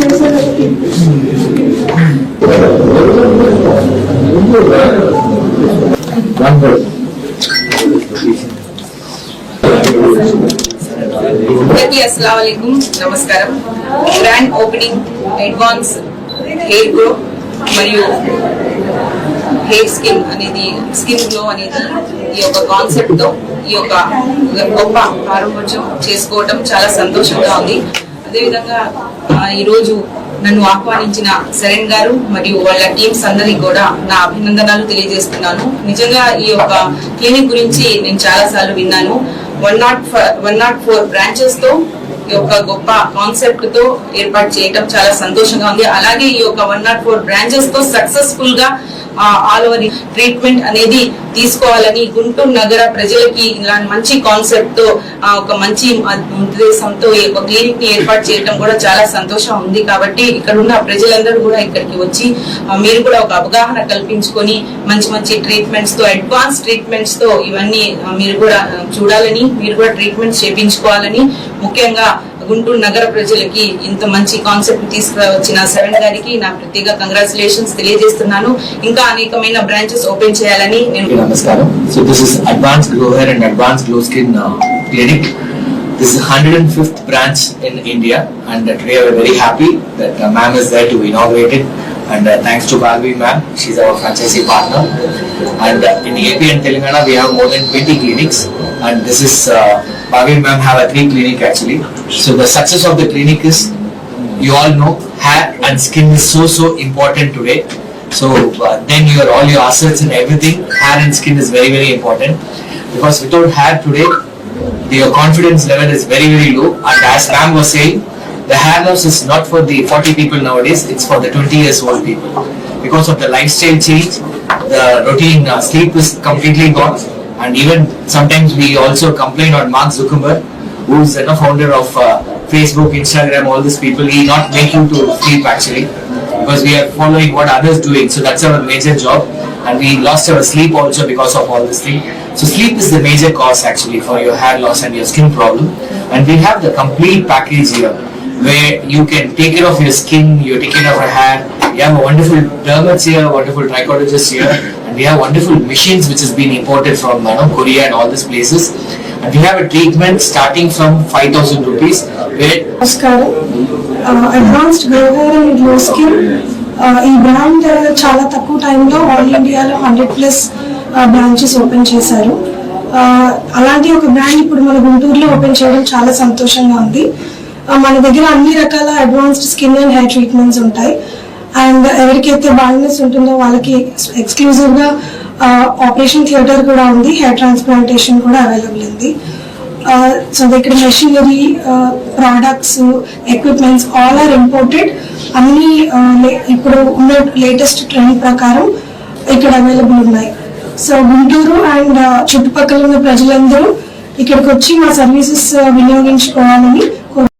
అందరికీ అస్సలం నమస్కారం grand opening advance hair grow మరియు హెయిర్ స్కిన్ అనేది స్కిన్ గ్లో అనేది ఈ యొక్క కాన్సెప్ట్తో ఈ యొక్క గొప్ప ప్రారంభోత్సవం చేసుకోవడం చాలా సంతోషంగా ఉంది. అదేవిధంగా ఈరోజు నన్ను ఆహ్వానించిన శరణ్ గారు మరియు వాళ్ళ టీమ్స్ అందరికి కూడా నా అభినందనలు తెలియజేస్తున్నాను. నిజంగా ఈ యొక్క క్లినిక్ గురించి నేను చాలా సార్లు విన్నాను. One not one not four బ్రాంచెస్తో ఈ యొక్క గొప్ప కాన్సెప్ట్తో ఏర్పాటు చేయటం చాలా సంతోషంగా ఉంది. అలాగే ఈ యొక్క వన్ నాట్ ఫోర్ బ్రాంచెస్తో సక్సెస్ఫుల్గా ఆల్ ఓవర్ ట్రీట్మెంట్ అనేది తీసుకోవాలని గుంటూరు నగర ప్రజలకి ఇలాంటి మంచి కాన్సెప్ట్తో ఆ, ఒక మంచి ఉద్దేశంతో ఈ యొక్క క్లినిక్ని ఏర్పాటు చేయడం కూడా చాలా సంతోషం ఉంది. కాబట్టి ఇక్కడ ఉన్న ప్రజలందరూ కూడా ఇక్కడికి వచ్చి మీరు కూడా ఒక అవగాహన కల్పించుకొని మంచి మంచి ట్రీట్మెంట్స్తో అడ్వాన్స్ ట్రీట్మెంట్స్తో ఇవన్నీ మీరు కూడా చూడాలని మీరు కూడా ట్రీట్మెంట్స్ చేపించుకోవాలని ముఖ్యంగా గుంటూరు నగర ప్రజలకి ఇంత మంచి కాన్సెప్ట్ తీసుకువచ్చిన శరణ్ గారికి నా ప్రత్యేక కంగ్రాచులేషన్స్ తెలియజేస్తున్నాను. ఇంకా అనేకమైన బ్రాంచెస్ ఓపెన్ చేయాలని నేను నమస్కారం. So this is advance glow hair and advance glow skin clinic this hundred and fifth branch in India and we are very happy that ma'am is that to inaugurate it and thanks to Balvi ma'am she's our franchisee partner and in AP and Telangana we have more than twenty clinics and this is Balvi ma'am have a three clinic actually. So the success of the clinic is you all know hair and skin is so so important today. So uh, then your all your assets and everything hair and skin is very very important. Because without hair today your confidence level is very very low. And as ma'am was saying the hair loss is not for the 40 people nowadays it's for the 20 years old people. Because of the lifestyle change the routine uh, sleep is completely gone and even sometimes we also complain on Mark Zuckerberg who is the founder of uh, Facebook, Instagram, all these people, he not make you to sleep actually because we are following what others doing. So that's our major job, and we lost our sleep also because of all this thing. So sleep is the major cause actually for your hair loss and your skin problem, and we have the complete package here where you can take care of your skin, you take care of your hair. We have a wonderful dermats here, wonderful trichologists here, we have wonderful machines which has been imported from you know, Korea and all these places. And we have a treatment starting from 5000 rupees where నమస్కారం. Advanced glow hair and glow skin ఈ brand చాలా తక్కువ టైంలో all ఇండియాలో hundred plus branches open చేశారు. అలాంటి ఒక brand ఇప్పుడు మన గుంటూరులో ఓపెన్ చేయడం చాలా సంతోషంగా ఉంది. మన దగ్గర అన్ని రకాల advanced skin and hair treatments ఉంటాయి. అండ్ ఎవరికైతే బాల్నెస్ ఉంటుందో వాళ్ళకి ఎక్స్క్లూజివ్గా ఆపరేషన్ థియేటర్ కూడా ఉంది. హెయిర్ ట్రాన్స్ప్లాంటేషన్ కూడా అవైలబుల్ ఉంది. సో ఇక్కడ machinery products equipments all are imported అన్ని ఇప్పుడు ఉన్న లేటెస్ట్ ట్రెండ్ ప్రకారం ఇక్కడ అవైలబుల్ ఉన్నాయి. సో గుంటూరు అండ్ చుట్టుపక్కల ఉన్న ప్రజలందరూ ఇక్కడికి వచ్చి మా సర్వీసెస్ వినియోగించుకోవాలని